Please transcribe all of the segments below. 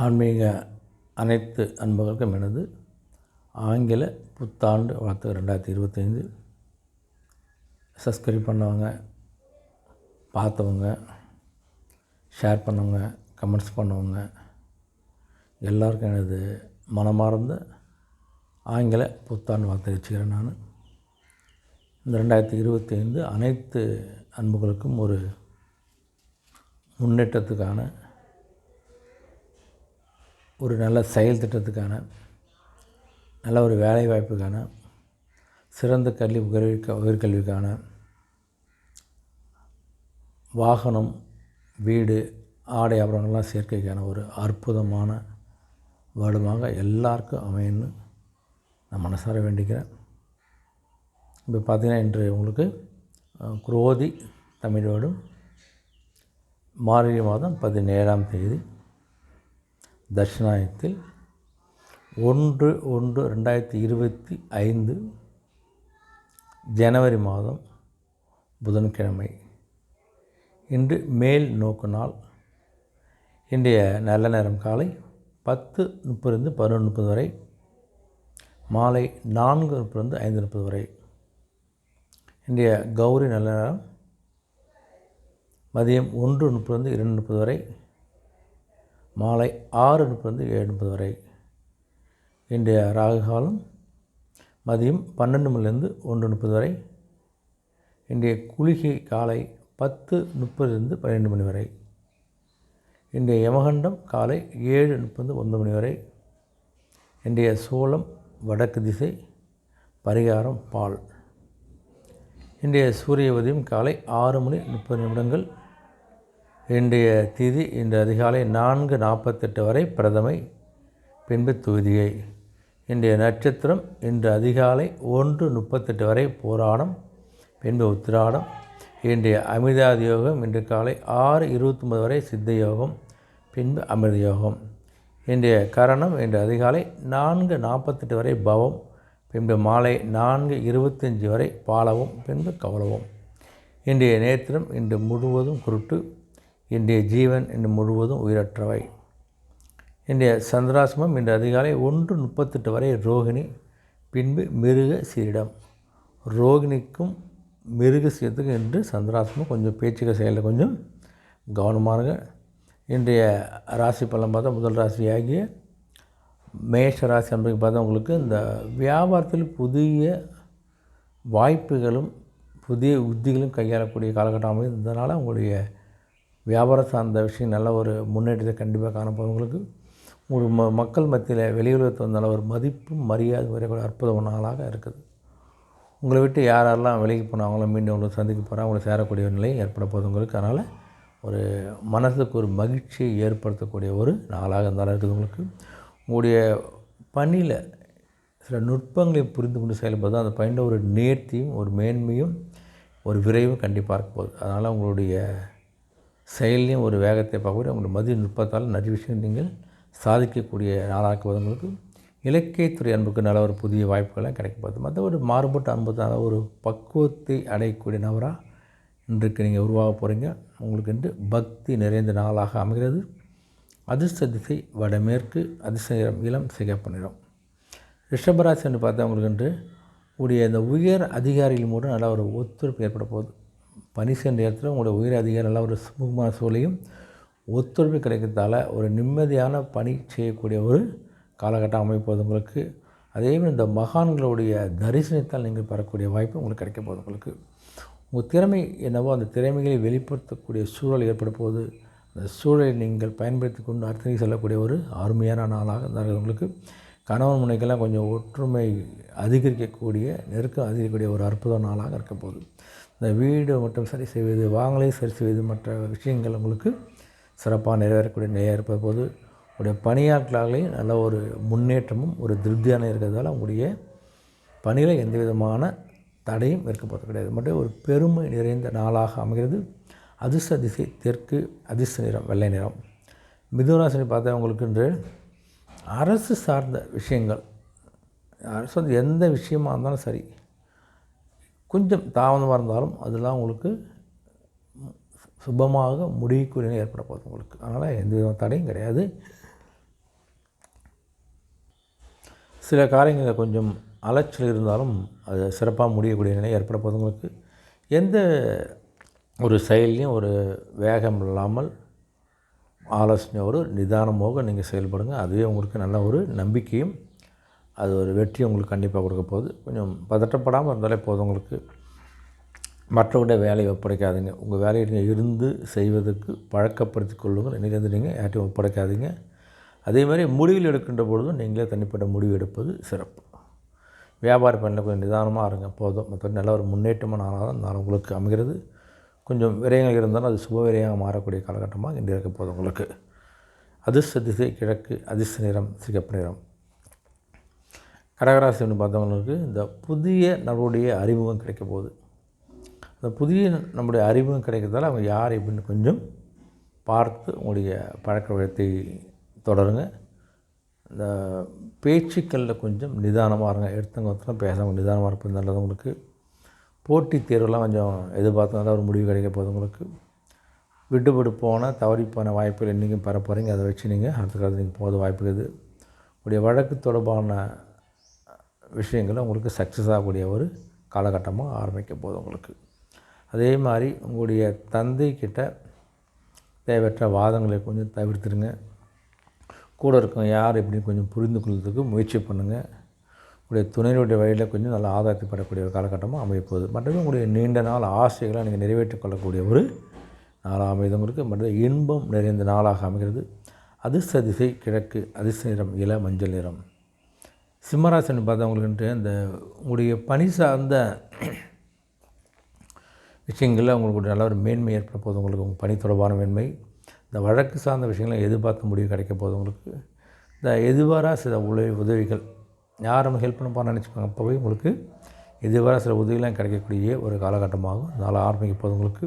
ஆன்மீக அனைத்து அன்பர்களுக்கும் எனது ஆங்கில புத்தாண்டு வாழ்த்து ரெண்டாயிரத்தி இருபத்தைந்து. சப்ஸ்கிரைப் பண்ணவங்க பார்த்தவங்க ஷேர் பண்ணவங்க கமெண்ட்ஸ் பண்ணவங்க எல்லாருக்கும் எனது மனமார்ந்த ஆங்கில புத்தாண்டு வாழ்த்து வச்சுக்கிறேன் நான். இந்த ரெண்டாயிரத்தி இருபத்தி ஐந்து அனைத்து அன்புகளுக்கும் ஒரு முன்னேற்றத்துக்கான ஒரு நல்ல செயல் திட்டத்துக்கான நல்ல ஒரு வேலை வாய்ப்புக்கான சிறந்த கல்வி உயர்க உயர்கல்விக்கான வாகனம் வீடு ஆடை ஆபரணங்கள்லாம் சேர்க்கைக்கான ஒரு அற்புதமான வருடமாக எல்லாருக்கும் அமையன்னு நான் மனசார வேண்டிக்கிறேன். இப்போ பார்த்தீங்கன்னா இன்று உங்களுக்கு குரோதி தமிழ் வருடம் மார்கழி மாதம் பதினேழாம் தேதி தட்சிணாயத்தில் ஒன்று ஒன்று ரெண்டாயிரத்தி இருபத்தி ஐந்து ஜனவரி மாதம் புதன்கிழமை. இன்று மேல் நோக்கு நாள். இன்றைய நல்ல நேரம் காலை பத்து முப்பதுலேருந்து பதினொன்று முப்பது வரை மாலை நான்கு முப்பதுலேருந்து ஐந்து முப்பது வரை. இன்றைய கௌரி நல்ல நேரம் மதியம் ஒன்று முப்பதுலேருந்து இரண்டு முப்பது வரை மாலை ஆறு முப்பது ஏழு முப்பது வரை. இன்றைய ராகு காலம் மதியம் பன்னெண்டு மணிலேருந்து ஒன்று முப்பது வரை. இன்றைய குளிகை காலை பத்து முப்பதுலேருந்து பன்னிரெண்டு மணி வரை. இன்றைய யமகண்டம் காலை ஏழு முப்பது ஒன்பது மணி வரை. இன்றைய சோளம் வடக்கு திசை பரிகாரம் பால். இன்றைய சூரிய உதயம் காலை ஆறு மணி முப்பது நிமிடங்கள் இன்றைய திதி இன்று அதிகாலை நான்கு நாற்பத்தெட்டு வரை பிரதமை பின்பு தொகுதியை. இன்றைய நட்சத்திரம் இன்று அதிகாலை ஒன்று முப்பத்தெட்டு வரை போராடம் பின்பு உத்திராடம். இன்றைய அமிர்தாதி யோகம் இன்று காலை ஆறு இருபத்தொம்பது வரை சித்த யோகம் பின்பு அமிர்த யோகம். இன்றைய கரணம் இன்று அதிகாலை நான்கு நாற்பத்தெட்டு வரை பவம் பின்பு மாலை நான்கு இருபத்தஞ்சி வரை பாலவும் பின்பு கவலவும். இன்றைய நேத்திரம் இன்று முழுவதும் குருட்டு இன்றைய ஜீவன் இன்று முழுவதும் உயிரற்றவை. இன்றைய சந்திராசிரமம் இன்று அதிகாலை ஒன்று முப்பத்தெட்டு வரை ரோகிணி பின்பு மிருக சீரிடம். ரோகிணிக்கும் மிருக சீரத்துக்கும் இன்று சந்திராசிரமம். கொஞ்சம் பேச்சுக்க செயலில் கொஞ்சம் கவனமாக இன்றைய ராசி பலன் பார்த்தா முதல் ராசியாகிய மேஷ ராசி அன்பருக்கு பார்த்தா உங்களுக்கு இந்த வியாபாரத்தில் புதிய வாய்ப்புகளும் புதிய உத்திகளும் கையாளக்கூடிய காலகட்டம் அமைந்ததுனால உங்களுடைய வியாபாரம் சார்ந்த விஷயம் நல்ல ஒரு முன்னேற்றத்தை கண்டிப்பாக காணப்படும் உங்களுக்கு ம மக்கள் மத்தியில் வெளியுலகத்தில் வந்தால ஒரு மதிப்பும் மரியாதை வரைக்கூடிய அற்புத நாளாக இருக்குது. உங்களை விட்டு யாரெல்லாம் விலகி போனாங்களோ மீண்டும் உங்களை சந்திக்க போகிறாங்க. அவங்களை சேரக்கூடிய ஒரு நிலை ஏற்பட போகுது உங்களுக்கு. அதனால் ஒரு மனதுக்கு ஒரு மகிழ்ச்சியை ஏற்படுத்தக்கூடிய ஒரு நாளாக இருந்தாலும் இருக்குது உங்களுக்கு. உங்களுடைய பணியில் சில நுட்பங்களை புரிந்து கொண்டு செயல்படுது அந்த பயின்ற ஒரு நேர்த்தியும் ஒரு மேன்மையும் ஒரு விரைவும் கண்டிப்பாக இருக்க போகுது. அதனால் உங்களுடைய செயல்லையும் ஒரு வேகத்தை பார்க்கக்கூடிய உங்களுடைய மதிய நுட்பத்தால் நிறைய விஷயம் நீங்கள் சாதிக்கக்கூடிய நாளாக இலக்கியத்துறை அன்புக்கு நல்ல ஒரு புதிய வாய்ப்புகள்லாம் கிடைக்கப்படுது மற்ற ஒரு மாறுபட்ட அன்புத்தான ஒரு பக்குவத்தை அடையக்கூடிய நபராக இன்றைக்கு நீங்கள் உருவாக போகிறீங்க உங்களுக்கு இன்று பக்தி நிறைந்த நாளாக அமைகிறது. அதிர்ஷ்ட திசை வடமேற்கு அதிர்ஷ்டம் இளம் சிகப்பு நிறம். ரிஷபராசி என்று பார்த்தா உங்களுக்கு இன்று உடைய இந்த உயர் அதிகாரிகள் மூலம் நல்ல ஒரு ஒத்துழைப்பு ஏற்பட போகுது. பணி சென்ற இடத்துல உங்களுடைய உயர் அதிகாரம் ஒரு சுமூகமான சூழலையும் ஒத்துழைப்பு கிடைக்கிறதால ஒரு நிம்மதியான பணி செய்யக்கூடிய ஒரு காலகட்டம் அமைப்பது உங்களுக்கு. அதேமாதிரி இந்த மகான்களுடைய தரிசனத்தால் நீங்கள் பெறக்கூடிய வாய்ப்பு உங்களுக்கு கிடைக்க போகுது உங்களுக்கு. உங்கள் திறமை என்னவோ அந்த திறமைகளை வெளிப்படுத்தக்கூடிய சூழல் ஏற்பட போது அந்த சூழலை நீங்கள் பயன்படுத்தி கொண்டு அர்த்தனை செல்லக்கூடிய ஒரு அருமையான நாளாக இருந்தால் உங்களுக்கு. கணவன் முனைக்கெல்லாம் கொஞ்சம் ஒற்றுமை அதிகரிக்கக்கூடிய நெருக்கம் அதிகரிக்கக்கூடிய ஒரு அற்புத நாளாக இருக்க போகுது. இந்த வீடு மட்டும் சரி செய்வது வாங்கலையும் சரி செய்வது மற்ற விஷயங்கள் உங்களுக்கு சிறப்பாக நிறைவேறக்கூடிய நிலையாக இருப்ப போது உங்களுடைய பணியாட்களாலேயும் நல்ல ஒரு முன்னேற்றமும் ஒரு திருப்தியான இருக்கிறதால உங்களுடைய பணியில் எந்த விதமான தடையும் இருக்க கிடையாது. மட்டும் ஒரு பெருமை நிறைந்த நாளாக அமைகிறது. அதிர்ஷ்ட திசை தெற்கு அதிர்ஷ்ட நிறம் வெள்ளை நிறம். மிதுராசினி பார்த்தா உங்களுக்கு இன்று அரசு சார்ந்த விஷயங்கள். அரசு வந்து எந்த விஷயமாக இருந்தாலும் சரி கொஞ்சம் தாமதமாக இருந்தாலும் அதெல்லாம் உங்களுக்கு சுபமாக முடிவுக்குரிய ஏற்பட போகுது உங்களுக்கு. அதனால் எந்த விதமான தடையும் கிடையாது. சில காரியங்களில் கொஞ்சம் அலைச்சல் இருந்தாலும் அது சிறப்பாக முடியக்கூடிய நிலை ஏற்பட போது உங்களுக்கு. எந்த ஒரு செயல்லையும் ஒரு வேகம் இல்லாமல் ஆலோசனையோடு நிதானமாக நீங்கள் செயல்படுங்க. அதுவே உங்களுக்கு நல்ல ஒரு நம்பிக்கையும் அது ஒரு வெற்றி உங்களுக்கு கண்டிப்பாக கொடுக்க போகுது. கொஞ்சம் பதட்டப்படாமல் இருந்தாலே போதும் உங்களுக்கு. மற்றவருடைய வேலையை ஒப்படைக்காதீங்க. உங்கள் வேலையை நீங்கள் இருந்து செய்வதற்கு பழக்கப்படுத்தி கொள்ளுங்கள். இன்னிலேருந்து நீங்கள் யார்ட்டையும் ஒப்படைக்காதீங்க. அதே மாதிரி முடிவில் எடுக்கின்ற பொழுதும் நீங்களே தனிப்பட்ட முடிவு எடுப்பது சிறப்பு. வியாபார பண்ணல கொஞ்சம் நிதானமாக இருங்க. போதும். மற்ற நல்ல ஒரு முன்னேற்றமான நாளாக தான் உங்களுக்கு அமைகிறது. கொஞ்சம் விரயங்கள் இருந்தாலும் அது சுப விரயமாக மாறக்கூடிய காலகட்டமாக இன்று இருக்க போதும் உங்களுக்கு. அதிர்ஷ்ட திசை கிழக்கு அதிர்ஷ்ட நிறம் சிகப்பு நிறம். கடகராசின்னு பார்த்தவங்களுக்கு இந்த புதிய நம்மளுடைய அறிமுகம் கிடைக்க போகுது. அந்த புதிய நம்முடைய அறிமுகம் கிடைக்கிறதால அவங்க யார் எப்படின்னு கொஞ்சம் பார்த்து உங்களுடைய பழக்க வழக்கத்தை தொடருங்க. இந்த பேச்சுக்களில் கொஞ்சம் நிதானமாக இருங்க. எடுத்தவங்க ஒருத்தரும் பேசாமல் நிதானமாக இருப்பது நல்லது உங்களுக்கு. போட்டித் தேர்வுலாம் கொஞ்சம் எதிர்பார்த்து ஒரு முடிவு கிடைக்க போகுது உங்களுக்கு. விட்டுப்பட்டு போன தவறி போன வாய்ப்புகள் என்றைக்கும் பெற போகிறீங்க அதை வச்சு நீங்கள் அடுத்த காலத்தில் நீங்கள் போக வாய்ப்பு இருக்குது. உங்களுடைய வழக்கு தொடர்பான விஷயங்களை உங்களுக்கு சக்ஸஸ் ஆகக்கூடிய ஒரு காலகட்டமாக ஆரம்பிக்க போகுது உங்களுக்கு. அதே மாதிரி உங்களுடைய தந்தைக்கிட்ட தேவையற்ற வாதங்களை கொஞ்சம் தவிர்த்துருங்க. கூட இருக்கவங்க யார் எப்படின்னு கொஞ்சம் புரிந்து கொள்வதுக்கு முயற்சி பண்ணுங்கள் உடைய துணையினுடைய வழியில் கொஞ்சம் நல்ல ஆதாயத்தை பெறக்கூடிய ஒரு காலகட்டமாக அமையப்போகுது. மற்றபடி உங்களுடைய நீண்ட நாள் ஆசைகளை நீங்கள் நிறைவேற்றிக் கொள்ளக்கூடிய ஒரு நாளாக அமைதவங்களுக்கு மற்ற இன்பம் நிறைந்த நாளாக அமைகிறது. அதிர்ஷ்ட திசை கிழக்கு அதிர்ஷ்ட நிறம் இள மஞ்சள் நிறம். சிம்மராசன் பார்த்தவங்களுக்கு இந்த உங்களுடைய பணி சார்ந்த விஷயங்களில் உங்களுக்கு நல்ல ஒரு மேன்மை ஏற்பட போது உங்களுக்கு உங்கள் பணி தொடர்பான மேன்மை இந்த வழக்கு சார்ந்த விஷயங்களை எதிர்பார்த்த முடிவு கிடைக்க போது உங்களுக்கு. இந்த எதிர்பாரா சில உதவி உதவிகள் யார் நம்ம ஹெல்ப் பண்ண போகிறோம்னு நினச்சிப்பாங்க. அப்போவே உங்களுக்கு இதுவரை சில உதவிலாம் கிடைக்கக்கூடிய ஒரு காலகட்டமாகும். அதனால் ஆரம்பிக்க போது உங்களுக்கு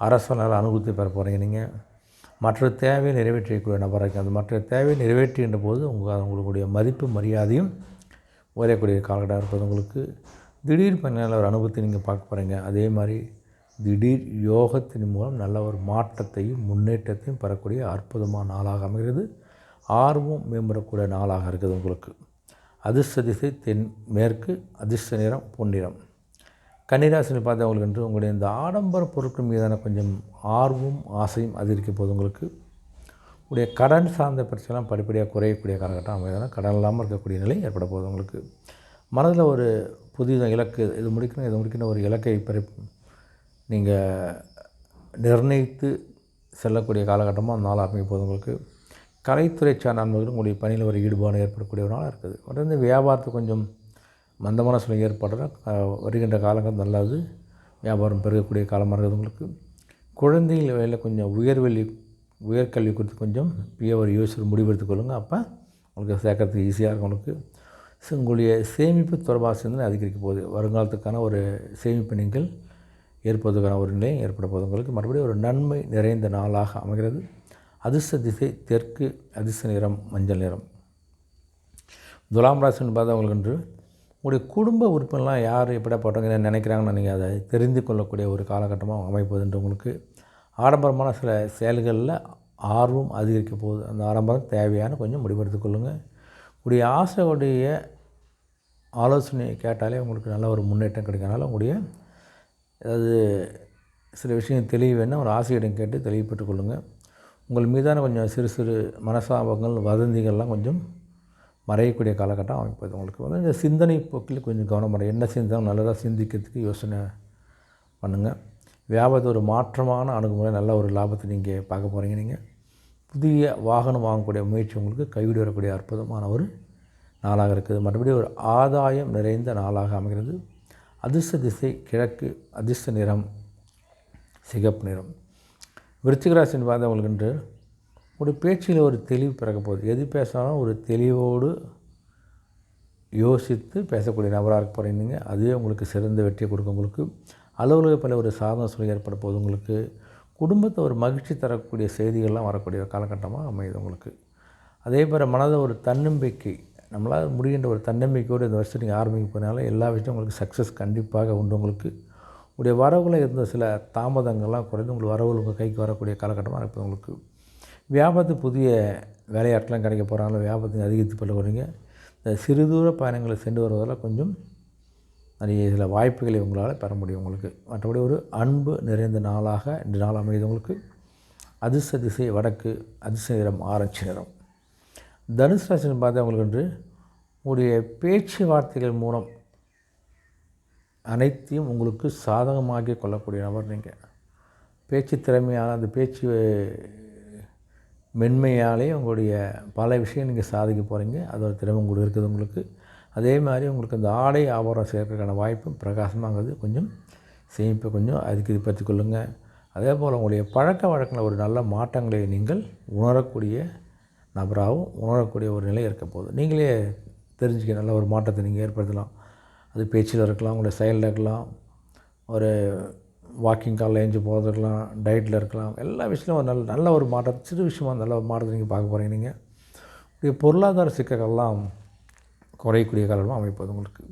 அரசால் நல்ல அனுகூலத்தை பெற போகிறீங்க நீங்கள் மற்ற தேவையை நிறைவேற்றக்கூடிய நபராக அந்த மற்ற தேவையை நிறைவேற்றுகின்ற போது உங்கள் உங்களுடைய மதிப்பு மரியாதையும் உயரக்கூடிய காலகட்டம் இருப்பது உங்களுக்கு திடீர் பண்ண ஒரு அனுபவத்தை நீங்கள் பார்க்க போகிறீங்க அதே மாதிரி திடீர் யோகத்தின் மூலம் நல்ல ஒரு மாற்றத்தையும் முன்னேற்றத்தையும் பெறக்கூடிய அற்புதமான நாளாக அமைகிறது. ஆர்வம் மேம்படக்கூடிய நாளாக இருக்குது உங்களுக்கு. அதிர்ஷ்ட திசை தென் மேற்கு அதிர்ஷ்ட நிறம் பொன்னிறம் கன்னிராசினி பார்த்தவங்களுக்கு என்று உங்களுடைய இந்த ஆடம்பர பொருட்கள் மீதான கொஞ்சம் ஆர்வம் ஆசையும் அதிகரிக்க போது உங்களுக்கு. உடைய கடன் சார்ந்த பிரச்சனைலாம் படிப்படியாக குறையக்கூடிய காலகட்டம் அமைதான கடன் இல்லாமல் இருக்கக்கூடிய நிலை ஏற்பட போகுது உங்களுக்கு. மனதில் ஒரு புதிய இலக்கு இது முடிக்கணும் இது முடிக்கணும் ஒரு இலக்கை பெற நீங்கள் நிர்ணயித்து செல்லக்கூடிய காலகட்டமாக அந்த நாள் அமைய போகுது உங்களுக்கு. கலைத்துறை சார்ந்த நண்பர்களும் உங்களுடைய பணியில் ஒரு ஈடுபாடு ஏற்படக்கூடிய ஒரு நாளாக இருக்குது. உடனே வியாபாரத்தை கொஞ்சம் மந்தமான சூழ்நிலை ஏற்படுற வருகின்ற காலங்கள் நல்லது வியாபாரம் பெருகக்கூடிய காலமாக இருக்குது உங்களுக்கு. குழந்தைகள் வேலையில் கொஞ்சம் உயர்வெளி உயர்கல்வி குறித்து கொஞ்சம் பிய ஒரு யோசிச்சு முடிவெடுத்து கொள்ளுங்கள் அப்போ உங்களுக்கு சேர்க்கறதுக்கு ஈஸியாக இருக்கும் உங்களுக்கு. ஸோ உங்களுடைய சேமிப்பு தொடர்பாக சிந்தனை அதிகரிக்க போகுது. வருங்காலத்துக்கான ஒரு சேமிப்பு நீங்கள் ஏற்படுவதற்கான ஒரு நிலையம் ஏற்பட போகுது உங்களுக்கு. மறுபடியும் ஒரு நன்மை நிறைந்த நாளாக அமைகிறது. அதிர்ஷ்ட திசை தெற்கு அதிர்ஷ்ட நிறம் மஞ்சள் நிறம். துலாம் ராசின்னு பார்த்தவங்களுக்கு என்று உங்களுடைய குடும்ப உறுப்பினர்லாம் யார் எப்படிப்பட்டவங்க நினைக்கிறாங்கன்னு நீங்கள் அதை தெரிந்து கொள்ளக்கூடிய ஒரு காலகட்டமாக அமைப்பதுன்ற உங்களுக்கு ஆடம்பரமான சில செயல்களில் ஆர்வம் அதிகரிக்க போகுது. அந்த ஆடம்பரம் தேவையான கொஞ்சம் முடிவெடுத்து கொள்ளுங்கள் உங்களுடைய ஆசையுடைய ஆலோசனையை கேட்டாலே உங்களுக்கு நல்ல ஒரு முன்னேற்றம் கிடைக்கிறனால உங்களுடைய அதாவது சில விஷயம் தெளிவு வேணால் ஒரு ஆசையிடம் கேட்டு தெளிவுபட்டுக் கொள்ளுங்கள் உங்கள் மீதான கொஞ்சம் சிறு சிறு மனசாபங்கள் வதந்திகள்லாம் கொஞ்சம் மறையக்கூடிய காலகட்டம் அமைப்பது உங்களுக்கு. வந்து இந்த சிந்தனை போக்கில் கொஞ்சம் கவனம் பண்ண என்ன சிந்தனை நல்லதாக சிந்திக்கிறதுக்கு யோசனை பண்ணுங்கள் வியாபாரத்தை ஒரு மாற்றமான அணுகுமுறை நல்ல ஒரு லாபத்தை நீங்கள் பார்க்க போகிறீங்க நீங்கள் புதிய வாகனம் வாங்கக்கூடிய முயற்சி உங்களுக்கு கைவிட வரக்கூடிய அற்புதமான ஒரு நாளாக இருக்குது. மற்றபடி ஒரு ஆதாயம் நிறைந்த நாளாக அமைகிறது. அதிர்ஷ்ட திசை கிழக்கு அதிர்ஷ்ட நிறம் சிகப்பு நிறம். விருச்சிகராசின்னு பார்த்தவங்களுக்கு என்று உங்களுடைய பேச்சில் ஒரு தெளிவு பிறக்க போகுது. எது பேசினாலும் ஒரு தெளிவோடு யோசித்து பேசக்கூடிய நபராக இருக்க போகிறீங்க அதுவே உங்களுக்கு சிறந்த வெற்றியை கொடுக்கும். உங்களுக்கு அலுவலக பல ஒரு சாதன சூழல் ஏற்பட போகுது. உங்களுக்கு குடும்பத்தை ஒரு மகிழ்ச்சி தரக்கூடிய செய்திகள்லாம் வரக்கூடிய காலகட்டமாக அமையுது உங்களுக்கு. அதே போல் மனதை ஒரு தன்னம்பிக்கை நம்மளால் முடிகின்ற ஒரு தன்னம்பிக்கையோடு இந்த வருஷம் நீங்கள் ஆரம்பிக்க போனால எல்லா விஷயம் உங்களுக்கு சக்ஸஸ் கண்டிப்பாக உண்டு உங்களுக்கு. உடைய வரவுகளை இருந்த சில தாமதங்கள்லாம் குறைந்து உங்களுக்கு வரவுகள் உங்கள் கைக்கு வரக்கூடிய காலகட்டமாக இருக்குது உங்களுக்கு வியாபாரத்து புதிய வேலையாட்கள்லாம் கிடைக்க போகிறாங்களோ வியாபாரத்தை அதிகரித்து பண்ண போகிறீங்க இந்த சிறு தூர பயணங்களை சென்று வருவதால் கொஞ்சம் நிறைய சில வாய்ப்புகளை உங்களால் பெற முடியும் உங்களுக்கு. மற்றபடி ஒரு அன்பு நிறைந்த நாளாக இந்த நாள் அமையுது உங்களுக்கு. அதிர்ஷ்ட திசை வடக்கு அதிர்ஷ்ட நிறம் ஆரஞ்சு நிறம். தனுசு ராசின்னு பார்த்தா உங்களுக்கு என்று உங்களுடைய பேச்சுவார்த்தைகள் மூலம் அனைத்தையும் உங்களுக்கு சாதகமாக்கி கொள்ளக்கூடிய நபர் நீங்கள் பேச்சு திறமையால் அந்த பேச்சு மென்மையாலே உங்களுடைய பல விஷயம் நீங்கள் சாதிக்க போகிறீங்க அதோட திறமை உங்களுக்கு இருக்குது உங்களுக்கு. அதே மாதிரி உங்களுக்கு அந்த ஆடை ஆபரணம் சேர்க்கறதுக்கான வாய்ப்பும் பிரகாசமாகுது. கொஞ்சம் சேமிப்பை கொஞ்சம் அதுக்கு இது பற்றி கொள்ளுங்கள் அதே போல் உங்களுடைய பழக்க வழக்கங்களில் ஒரு நல்ல மாற்றங்களை நீங்கள் உணரக்கூடிய நபராகவும் உணரக்கூடிய ஒரு நிலை இருக்க போகுது. நீங்களே தெரிஞ்சுக்க நல்ல ஒரு மாற்றத்தை நீங்கள் ஏற்படுத்தலாம். அது பேச்சில் இருக்கலாம் உங்களுடைய செயலில் இருக்கலாம் ஒரு வாக்கிங் காலில் ஏஞ்சி போகிறது இருக்கலாம் டயட்டில் இருக்கலாம் எல்லா விஷயத்துலையும் ஒரு நல்ல நல்ல ஒரு மாற்றம் சிறு விஷயமாக நல்ல ஒரு மாற்றத்தை நீங்கள் பார்க்க போகிறீங்க நீங்கள் பொருளாதார சிக்கல்கள்லாம் குறையக்கூடிய காலமாக அமைப்பது உங்களுக்கு.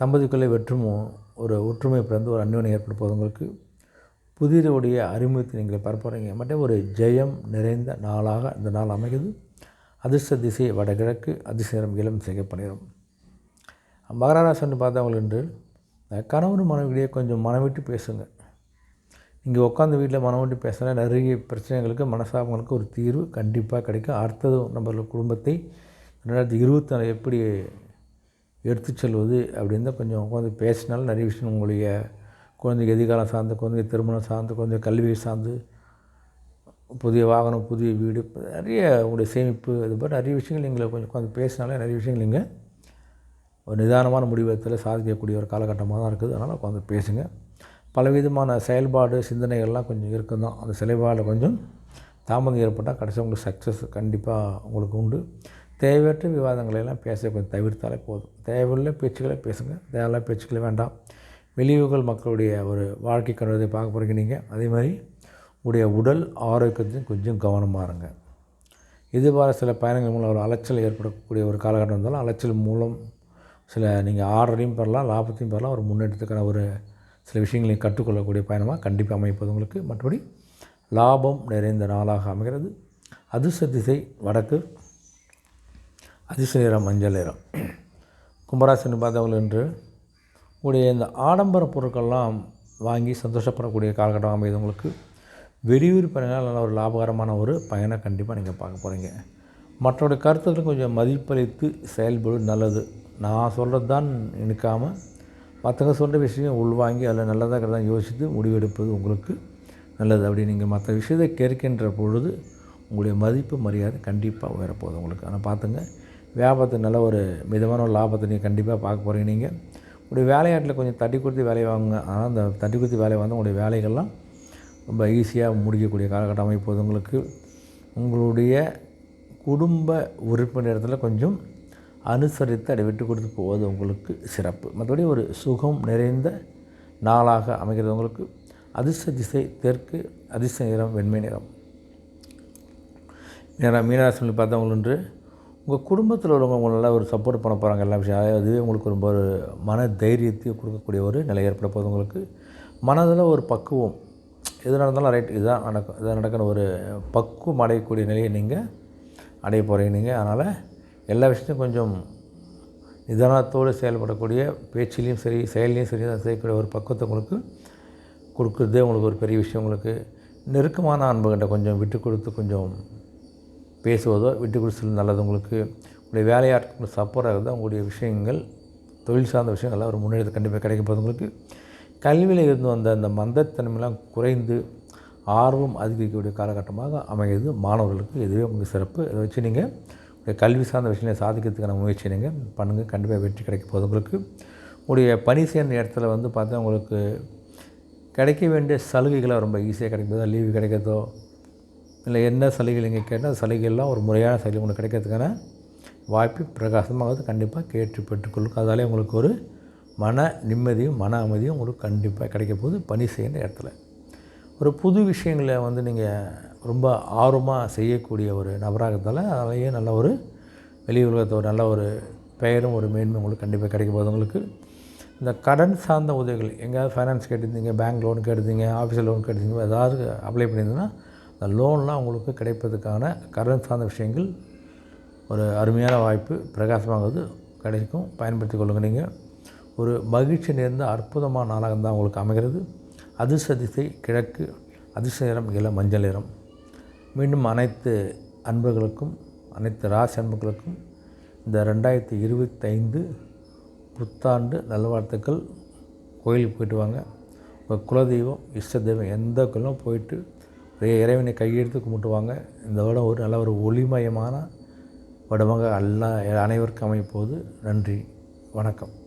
தம்பதிக்குள்ளே வெற்றுமும் ஒரு ஒற்றுமை பிறந்து ஒரு அந்யோன்யம் ஏற்படுப்போது உங்களுக்கு. புதியவுடைய அறிமுகத்தை நீங்கள் பரப்புகிறீங்க மட்டும் ஒரு ஜெயம் நிறைந்த நாளாக இந்த நாள் அமைகிறது. அதிர்ஷ்ட திசை வடகிழக்கு அதிர்ஷ்ட நிறம் இளம் சிகப்பு மகர ராசின்னு என்று கணவன் மனைவிடையே கொஞ்சம் மனம் விட்டு பேசுங்க. இங்கே உட்காந்து வீட்டில் மனம் விட்டு பேசினா நிறைய பிரச்சனைகளுக்கு மனசாபங்களுக்கு ஒரு தீர்வு கண்டிப்பாக கிடைக்கும். அடுத்தது நம்மளோட குடும்பத்தை ரெண்டாயிரத்தி இருபத்தி நாலு எப்படி எடுத்து செல்வது அப்படின்னு தான் கொஞ்சம் உட்காந்து பேசினாலும் நிறைய விஷயம் உங்களுடைய குழந்தைக்கு எதிர்காலம் சார்ந்து குழந்தைங்க திருமணம் சார்ந்து குழந்தை கல்வியை சார்ந்து புதிய வாகனம் புதிய வீடு நிறைய உங்களுடைய சேமிப்பு இது மாதிரி நிறைய விஷயங்கள் நீங்கள் கொஞ்சம் உட்காந்து பேசினாலே நிறைய விஷயங்கள் நீங்கள் ஒரு நிதானமான முடிவத்தில் சாதிக்கக்கூடிய ஒரு காலகட்டமாக தான் இருக்குது. அதனால் உட்காந்து பேசுங்க. பலவிதமான செயல்பாடு சிந்தனைகள்லாம் கொஞ்சம் இருக்கும் தான் அந்த செயல்பாடில் கொஞ்சம் தாமதம் ஏற்பட்டால் கடைசி உங்களுக்கு சக்ஸஸ் கண்டிப்பாக உங்களுக்கு உண்டு. தேவையற்ற விவாதங்களை எல்லாம் பேச கொஞ்சம் தவிர்த்தாலே போதும். தேவையில்ல பேச்சுக்களை பேசுங்க. தேவையில்ல பேச்சுக்களை வேண்டாம். வெளியூர்கள் மக்களுடைய ஒரு வாழ்க்கை கண்டதை பார்க்க போகிறீங்க நீங்கள் அதே மாதிரி உங்களுடைய உடல் ஆரோக்கியத்தையும் கொஞ்சம் கவனமாக இருங்க. இதுபோல் சில பயணங்கள் மூலம் ஒரு அலைச்சல் ஏற்படக்கூடிய ஒரு காலகட்டம் இருந்தாலும் அலைச்சல் மூலம் சில நீங்கள் ஆர்டரையும் பெறலாம் லாபத்தையும் பெறலாம் ஒரு முன்னேற்றத்துக்கான ஒரு சில விஷயங்களையும் கற்றுக்கொள்ளக்கூடிய பயணமாக கண்டிப்பாக அமைப்பது உங்களுக்கு. மற்றபடி லாபம் நிறைந்த நாளாக அமைகிறது. அதிர்ஷ்ட திசை வடக்கு அதிர்ஷ்ட நேரம் மஞ்சள் நேரம் கும்பராசினு பார்த்தவர்கள் என்று உங்களுடைய இந்த ஆடம்பர பொருட்கள்லாம் வாங்கி சந்தோஷப்படக்கூடிய காலகட்டம் அமைது உங்களுக்கு. வெளியூர் பயணங்கள் நல்ல ஒரு லாபகரமான ஒரு பயனை கண்டிப்பாக நீங்கள் பார்க்க போகிறீங்க. மற்றவருடைய கருத்துக்களை கொஞ்சம் மதிப்பளித்து செயல்படுவது நல்லது. நான் சொல்கிறது தான் நிற்காமல் மற்றவங்க சொல்கிற விஷயம் உள்வாங்கி அதில் நல்லதாக இருக்கிறதா யோசித்து முடிவெடுப்பது உங்களுக்கு நல்லது. அப்படி நீங்கள் மற்ற விஷயத்தை கேட்கின்ற பொழுது உங்களுடைய மதிப்பு மரியாதை கண்டிப்பாக உயரப்போகுது உங்களுக்கு. ஆனால் பார்த்துங்க வியாபாரத்தை நல்ல ஒரு மிதமான ஒரு லாபத்தை நீங்கள் கண்டிப்பாக பார்க்க போகிறீங்க நீங்கள் உங்களுடைய வேலையாட்டில் கொஞ்சம் தட்டி கொடுத்து வேலையை வாங்குங்க. ஆனால் அந்த தட்டி கொடுத்து வேலையை வந்து உங்களுடைய வேலைகள்லாம் ரொம்ப ஈஸியாக முடிக்கக்கூடிய காலகட்டம் அமைப்போது உங்களுக்கு. உங்களுடைய குடும்ப உறுப்பினரிடத்தில் கொஞ்சம் அனுசரித்து அதை விட்டு கொடுத்து போவது உங்களுக்கு சிறப்பு. மற்றபடி ஒரு சுகம் நிறைந்த நாளாக அமைகிறது உங்களுக்கு. அதிர்ஷ்ட திசை தெற்கு அதிர்ஷ்ட நிறம் வெண்மை நிறம். நேரம் மீனராசி பார்த்தவங்க ஒன்று உங்கள் குடும்பத்தில் உள்ளவங்க உங்களை நல்லா ஒரு சப்போர்ட் பண்ண போகிறாங்க எல்லா விஷயம். அதுவே உங்களுக்கு ரொம்ப ஒரு மன தைரியத்தை கொடுக்கக்கூடிய ஒரு நிலை ஏற்பட போகுது உங்களுக்கு. மனதில் ஒரு பக்குவம். எது நடந்தாலும் ரைட் இதுதான் நடக்கும். இதான் நடக்கிற ஒரு பக்குவம் அடையக்கூடிய நிலையை நீங்கள் அடைய போகிறீங்க நீங்கள் அதனால் எல்லா விஷயத்தையும் கொஞ்சம் நிதானத்தோடு செயல்படக்கூடிய பேச்சிலையும் சரி செயல்லையும் சரி செய்யக்கூடிய ஒரு பக்குவத்தை உங்களுக்கு கொடுக்குறதே உங்களுக்கு ஒரு பெரிய விஷயம். உங்களுக்கு நெருக்கமான அன்புகிட்ட கொஞ்சம் விட்டு கொடுத்து கொஞ்சம் பேசுவதோ விட்டு கொடுத்து நல்லது. உங்களுக்கு உங்களுடைய வேலையாட்களுக்கு சப்போர்ட் ஆகுது உங்களுடைய விஷயங்கள் தொழில் சார்ந்த விஷயங்கள்லாம் ஒரு முன்னேற்றத்தை கண்டிப்பாக கிடைக்க போகுது. உங்களுக்கு கல்வியில் இருந்து வந்த அந்த மந்தத்தன்மைலாம் குறைந்து ஆர்வம் அதிகரிக்கக்கூடிய காலகட்டமாக அமைகிறது. மாணவர்களுக்கு இதுவே உங்களுக்கு சிறப்பு. இதை வச்சு நீங்கள் கல்வி சார்ந்த விஷயங்களை சாதிக்கிறதுக்கான முயற்சி நீங்கள் பண்ணுங்கள் கண்டிப்பாக வெற்றி கிடைக்க போகுது உங்களுக்கு. உங்களுடைய பணி சேர்ந்த இடத்துல வந்து பார்த்தா உங்களுக்கு கிடைக்க வேண்டிய சலுகைகளை ரொம்ப ஈஸியாக கிடைக்கிறதோ லீவு கிடைக்கிறதோ இல்லை என்ன சலுகைகள் நீங்கள் கேட்டால் சலுகைகள்லாம் ஒரு முறையான சலுகை உங்களுக்கு கிடைக்கிறதுக்கான வாய்ப்பு பிரகாசமாகிறது கண்டிப்பாக கேட்டு பெற்றுக்கொள்ளும் அதாலே உங்களுக்கு ஒரு மன நிம்மதியும் மன அமைதியும் உங்களுக்கு கண்டிப்பாக கிடைக்க போகுது பணி செய்கிற இடத்துல ஒரு புது விஷயங்களை வந்து நீங்கள் ரொம்ப ஆர்வமாக செய்யக்கூடிய ஒரு நபராக இருந்தாலும் அதிலேயே நல்ல ஒரு வெளி உலகத்தை ஒரு நல்ல ஒரு பெயரும் ஒரு மேன்மை உங்களுக்கு கண்டிப்பாக கிடைக்க போகுது உங்களுக்கு. இந்த கடன் சார்ந்த உதவிகள் எங்கேயாவது ஃபைனான்ஸ் கேட்டிருந்தீங்க பேங்க் லோன் கேட்டிருந்தீங்க ஆஃபீஸில் லோன் கேட்டிருந்தீங்க ஏதாவது அப்ளை பண்ணியிருந்தீங்கன்னா அந்த லோன்லாம் உங்களுக்கு கிடைப்பதற்கான கடன் சார்ந்த விஷயங்கள் ஒரு அருமையான வாய்ப்பு பிரகாசமாகிறது கிடைக்கும். பயன்படுத்தி கொள்ளுங்கள் நீங்கள் ஒரு மகிழ்ச்சி நேர்ந்த அற்புதமான நாளாக தான் உங்களுக்கு அமைகிறது. அதிர்ஷ்ட திசை கிழக்கு அதிர்ஷ்ட நிறம் இள மஞ்சள் நிறம் மீண்டும் அனைத்து அன்பர்களுக்கும் அனைத்து ராசி அன்புகளுக்கும் இந்த ரெண்டாயிரத்தி இருபத்தைந்து புத்தாண்டு நல்வாழ்த்துக்கள். கோயிலுக்கு போயிட்டு வாங்க. உங்கள் குலதெய்வம் இஷ்ட தெய்வம் எந்த குலம் போயிட்டு ஒரே இறைவனை கையெடுத்து கும்பிட்டுவாங்க இந்த வருடம் ஒரு நல்ல ஒரு ஒளிமயமான வருடமாக எல்லா அனைவருக்கும் அமைப்போது நன்றி வணக்கம்.